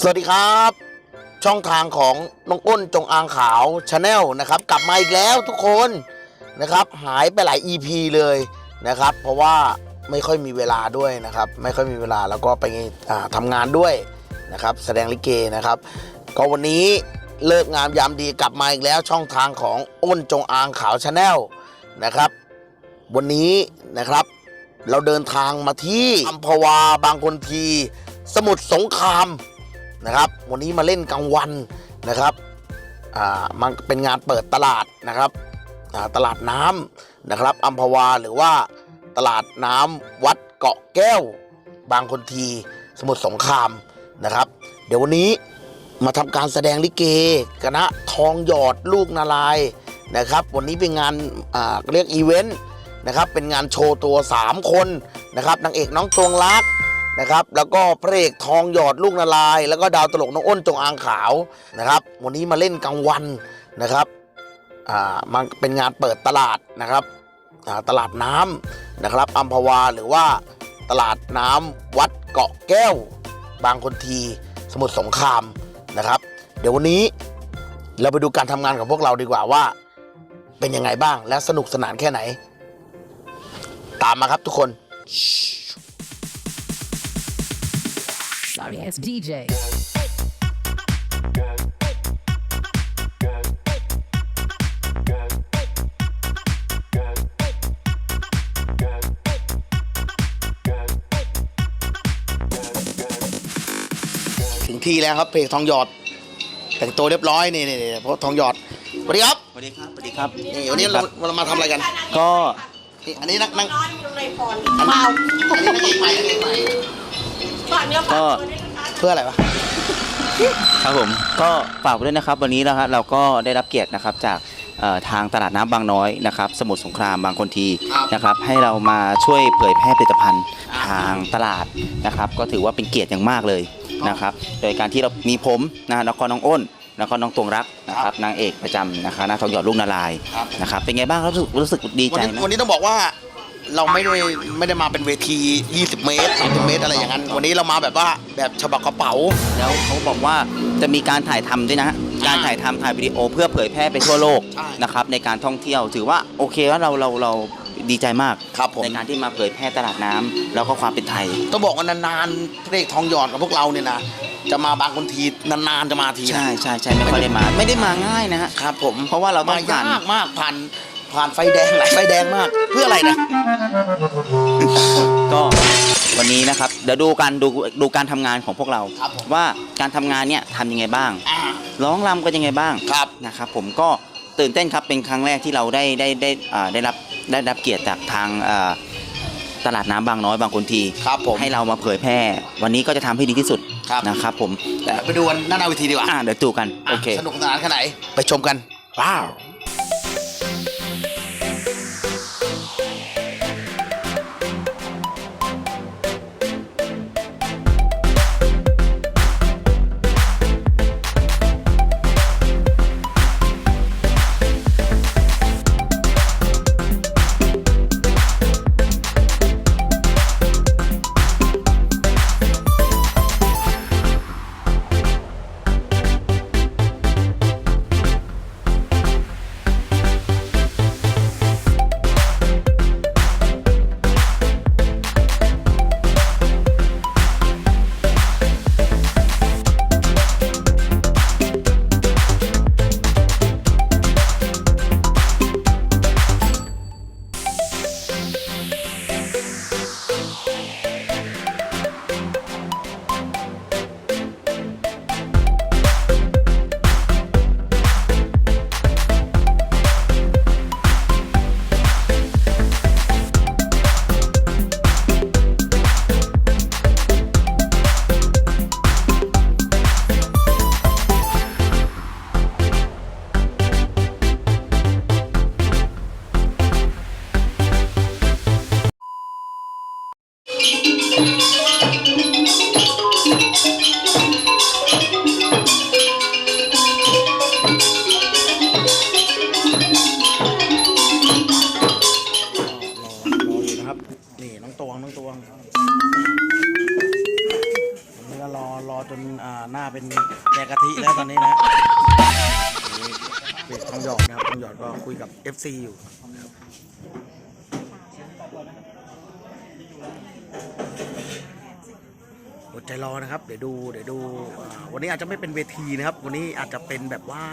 สวัสดีครับ ช่องทางของน้องอ้นจงอางขาวชาแนลนะครับ กลับมาอีกแล้วทุกคนนะครับ หายไปหลาย EP เลยนะครับ เพราะว่าไม่ค่อยมีเวลาด้วยนะครับ ไม่ค่อยมีเวลาแล้วก็ไปอ่าทำงานด้วยนะครับ แสดงลิเกนะครับ ก็วันนี้เลิกงามยามดีกลับมาอีกแล้วช่องทางของอ้นจงอางขาวชาแนลนะครับ วันนี้นะครับ เราเดินทางมาที่อัมพวาบางคนที สมุทรสงคราม นะครับ วันนี้มาเล่นกลางวันนะครับอ่ามันเป็นงานเปิดตลาดนะครับอ่าตลาดน้ำนะครับอัมพวาหรือว่าตลาดน้ำวัดเกาะแก้ว บางคนทีสมุทรสงครามนะครับ เดี๋ยววันนี้มาทำการแสดงลิเกคณะทองหยอดลูกนาลายณ์นะครับ วันนี้เป็นงานอ่าเรียกอีเวนต์นะครับ เป็นงานโชว์ตัว 3 คนนะครับนางเอกน้องตวงรัก นะครับ แล้วก็พระเอกทองหยอดลูกนาลาย แล้วก็ดาวตลกน้องอ้นจงอางขาวนะครับ วันนี้มาเล่นกลางวันนะครับอ่ามันเป็นงานเปิดตลาดนะครับอ่าตลาดน้ำนะครับอัมพวาหรือว่าตลาดน้ำวัดเกาะแก้ว บางคนทีสมุทรสงครามนะครับ เดี๋ยววันนี้เราไปดูการทำงานของพวกเราดีกว่าว่า เป็นยังไงบ้างและสนุกสนานแค่ไหน ตามมาครับทุกคน Sorry, it's DJ. ถึงที่แล้วครับเพลงทองหยอดแต่งตัวเรียบร้อยนี่นี่นี่เพราะทองหยอดสวัสดีครับ สวัสดีครับสวัสดีครับนี่วันนี้เราเรามาทำอะไรกันก็นี่อันนี้นักนั่งน้อยอยู่ในพรอันเมาอันนี้นั กเอกใหม่นักเอกใหม่ฝากเนื้อฝากตัวด้วยนะคะเพื่ออะไรวะ ครับผมก็ฝากไว้ด้วยนะครับวันนี้นะฮะเราก็ได้รับเกียรตินะครับจากเอ่อทางตลาดน้ำบางน้อยนะครับ สมุทรสงครามบางคนทีนะครับ ให้เรามาช่วยเผยแพร่ผลิตภัณฑ์ทางตลาดนะครับ ก็ถือว่าเป็นเกียรติอย่างมากเลยนะครับ โดยการที่เรามีผมนะแล้วก็น้องอ้น แล้วก็น้องตวงรักนะครับนางเอกประจำนะคะนาทองหยอดลูกนาลายณ์ครับ นะครับเป็นไงบ้างครับรู้สึกรู้สึกดีวันใจนี้ไหม วันนี้ต้องบอกว่า เราไม่ได้ไม่ได้มาเป็นเวที 20 เมตร30เมตรอะไรอย่างนั้น วันนี้เรามาแบบว่าแบบฉบับกระเป๋า แล้วเขาบอกว่าจะมีการถ่ายทำด้วยนะฮะอ่าการถ่ายทำถ่ายวิดีโอเพื่อเผยแพร่ไปทั่วโลกใช่นะครับในการท่องเที่ยวถือว่าโอเคว่าเราเราเราดีใจมากครับผม ในการที่มาเผยแพร่ตลาดน้ำแล้วก็ความเป็นไทย ต้องบอกว่านานๆเพลงทองหยอดกับพวกเราเนี่ยนะจะมาบางคนทีนานๆจะมาทีนะ ใช่ใช่ใช่ไม่ค่อยได้มา ไม่ได้มาง่ายนะฮะครับผมเพราะว่าเราต้มาองผ่าน ยากมากผ่าน ผ่านไฟแดงหลายไฟแดงมาก เพื่ออะไรนะ ก็วันนี้นะครับเดี๋ยวดูการดูดูการทำงานของพวกเรา ครับผม ว่าการทำงานเนี่ยทำยังไงบ้าง อ่า ร้องรำกันยังไงบ้างครับ นะครับผมก็ตื่นเต้นครับเป็นครั้งแรกที่เราได้ได้ได้อ่าได้รับได้รับเกียรติจากทางอ่าตลาดน้ำบางน้อยบางคนทีครับผม ให้เรามาเผยแพร่ วันนี้ก็จะทำให้ดีที่สุดครับ นะครับผมแต่ไปดูกันหน้าหน้าเวทีดีกว่าอ่าเดี๋ยวดูกันโอเค สนุกสนานแค่ไหนไปชมกัน ว้าว เป็นแกกะทิแล้วตอนนี้นะเด็กทองหยอดนะครับทองหยอดก็คุยกับ FC อยู่อดใจรอนะครับ เดี๋ยวดูเดี๋ยวดู วันนี้อาจจะไม่เป็นเวทีนะครับ วันนี้อาจจะเป็นแบบว่า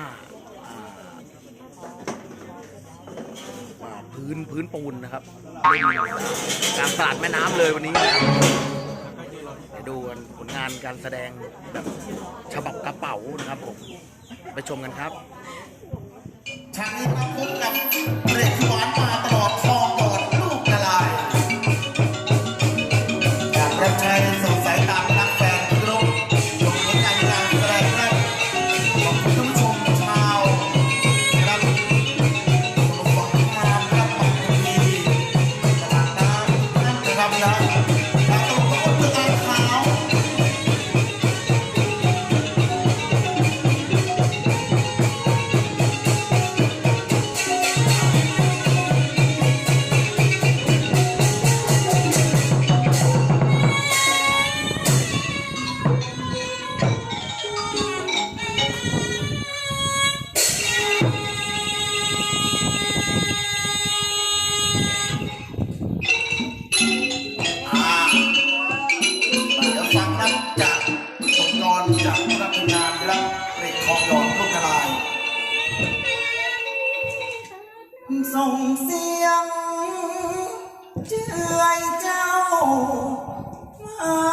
พื้นพื้นปูนนะครับกลางตลาดแม่น้ำเลยวันนี้นะครับ ไปดูกันผลงานการแสดงแบบฉบับกระเป๋านะครับผม ไปชมกันครับ ทางนี้มาพบกับเด็กหวานมาตลอดทอ จ้า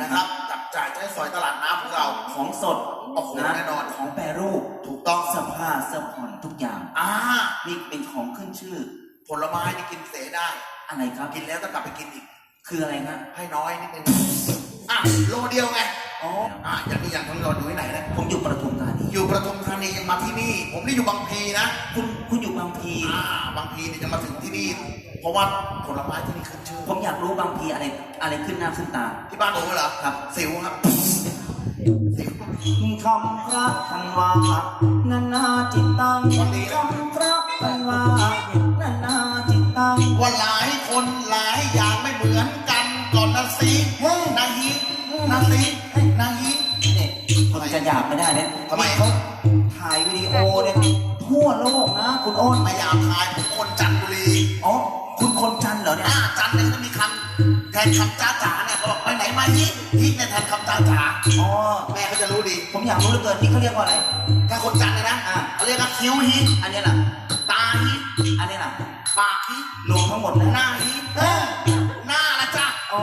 นะครับจับจ่ายใช้สอยตลาดน้ำของเราของสดโอ้โหแน่นอนของแปรรูปถูกต้องเสื้อผ้าเสื้อผ่อนทุกอย่างอ่านี่เป็นของขึ้นชื่อ ผลไม้นี่กินเสได้ อะไรครับกินแล้วต้องกลับไปกินอีก คืออะไรฮะให้น้อยนิดนึงอะโลเดียวไง อ๋ออะอย่างนี้อย่างทั้งเราอยู่ที่ไหนนะผมอยู่ประทุมธานีอยู่ประทุมธานียังมาที่นี่ ผมนี่อยู่บางพลีนะคุณคุณอยู่บางพีอ่าบางพลีเนี่ยจะมาถึงที่นี่ เพราะว่าผลไม้ที่นี่ขึ้นชื่อผมอยากรู้บางพีอะไรอะไรขึ้นหน้าขึ้นตา ที่บ้านผมเหรอครับ สิวครับสิวคำพระทันว่านานาจิตตังวันนี้นะคำพระ บไม่ได้เนี่ยทำไมเขาถ่ายวิดีโอเนี่ยทั่วโลกนะ คุณอ้นไม่อยากทายผมคนจันทบุรีอ๋อคุณคนจันทร์เหรอเนี่ยอ่าจันทร์เนี่ยจะมีคำแทนคำจ้าจ๋าเนี่ยเขาบอกไปไหนมาฮิฮิเนี่ยแทนคำจ้าจ๋าอ๋อแม่เขาจะรู้ดี ผมอยากรู้เหลือเกินนี่เขาเรียกว่าอะไรถ้าคนจันทร์เนี่ยนะอ่าเขาเรียกว่าคิ้วฮิอันนี้ล่ะตาฮิอันนี้ล่ะปากฮิรวมทั้งหมดเลยหน้าฮิเออหน้าละจ้ะอ๋อ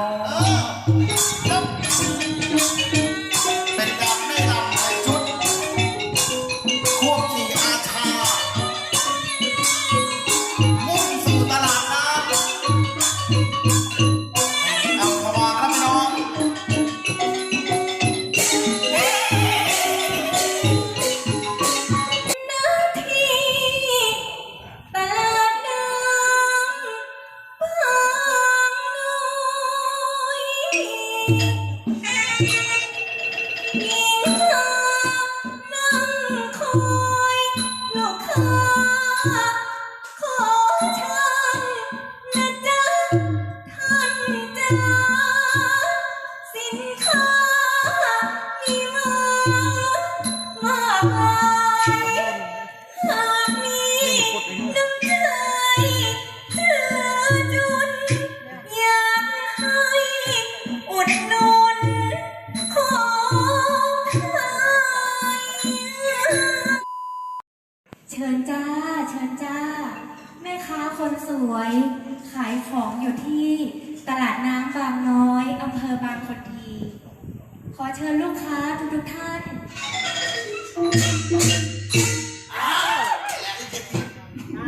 ขอเชิญลูกค้าทุกทุกท่าน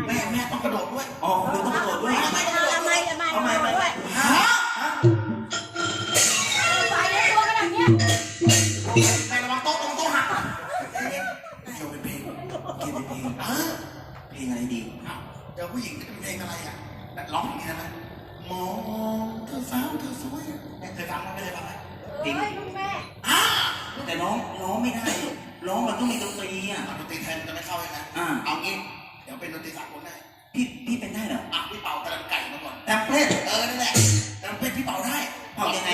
แม่แม่ต้องกระโดดด้วยออหนูต้องกระโดดด้วยไม่ต้อยไม่ไม่ไไม่ะไปเนี่ยระวังโต๊ะตรงโต๊ะหักเดี๋ยวเป็นเพลงเกี่ยวเป็นเพลงเพลงอะไรดีเจอผู้หญิงจะเป็นเพลงอะไรอะร้องอย่างนี้ได้ไหมมองเธอสาวเธอสวยอะเนี่เคยฟังไหมไม่เคยฟังไหมเฮ้ แต่ร้องร้องไม่ได้ ร้องมันต้องมีดนตรีอะ เอาดนตรีไทยมันจะไม่เข้าใช่ไหมอ่า เอางี้ เดี๋ยวเป็นดนตรีสากลได้พี่พี่เป็นได้เหรออะพี่เป่ากระดังไก่มาก่อน แต่เพลงเออนั่นแหละกระดังเป็ดพี่เป่าได้เป่ายังไง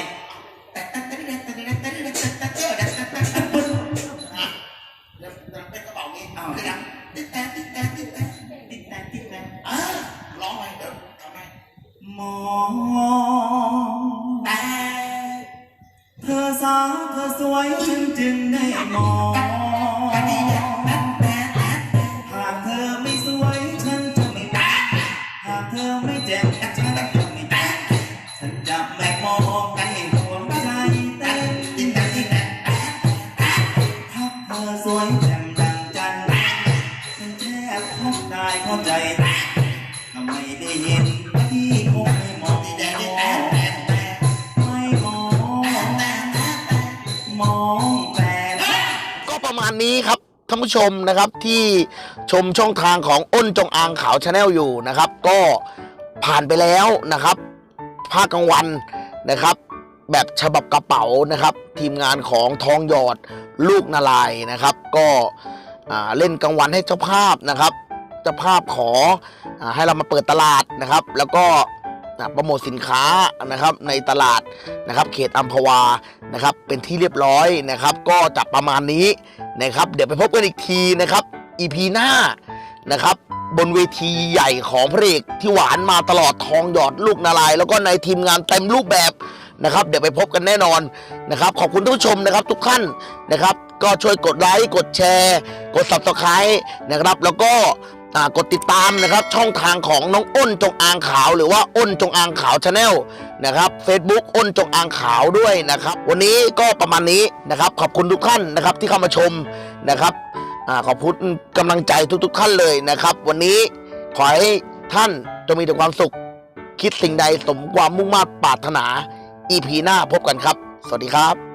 แต่แต่แต่แต่แต่แต่แต่แต่แต่แต่แต่แต่แต่แต่อะแล้วกระดังเป็ดก็เป่างี้เอาคือดังติดแต่ติดแต่ติดแต่ติดแต่ติดแต่อ่าร้องไปเดี๋ยวทำให้มอง ฉันจึงได้มองานผู้ชมนะครับที่ชมช่องทางของอ้นจงอางขาวชาแนลอยู่นะครับ ก็ผ่านไปแล้วนะครับภาคกลางวันนะครับ แบบฉบับกระเป๋านะครับ ทีมงานของทองหยอดลูกนาลายนะครับ ก็เล่นกลางวันให้เจ้าภาพนะครับเจ้าภาพขออให้เรามาเปิดตลาดนะครับ แล้วก็ อ่าโปรโมทสินค้านะครับในตลาดนะครับเขตอัมพวานะครับเป็นที่เรียบร้อยนะครับ ก็จะประมาณนี้นะครับเดี๋ยวไปพบกันอีกทีนะครับ EP หน้านะครับบนเวทีใหญ่ของพระเอกที่หวานมาตลอดทองหยอดลูกนาลาย แล้วก็ในทีมงานเต็มรูปแบบนะครับ เดี๋ยวไปพบกันแน่นอนนะครับ ขอบคุณท่านผู้ชมนะครับทุกท่านนะครับ ก็ช่วยกดไลค์กดแชร์ กด subscribe นะครับ แล้วก็ กดติดตามนะครับช่องทางของน้องอ้นจงอางขาวหรือว่าอ้นจงอางขาวชาแนลนะครับ Facebook อ้นจงอางขาวด้วยนะครับ วันนี้ก็ประมาณนี้นะครับ ขอบคุณทุกท่านนะครับที่เข้ามาชมนะครับอขอบคุณกำลังใจทุกๆท่านเลยนะครับ วันนี้ขอให้ท่านจงมีแต่ความสุข คิดสิ่งใดสมความมุ่งมา่ปรารถนา EP หน้าพบกันครับ สวัสดีครับ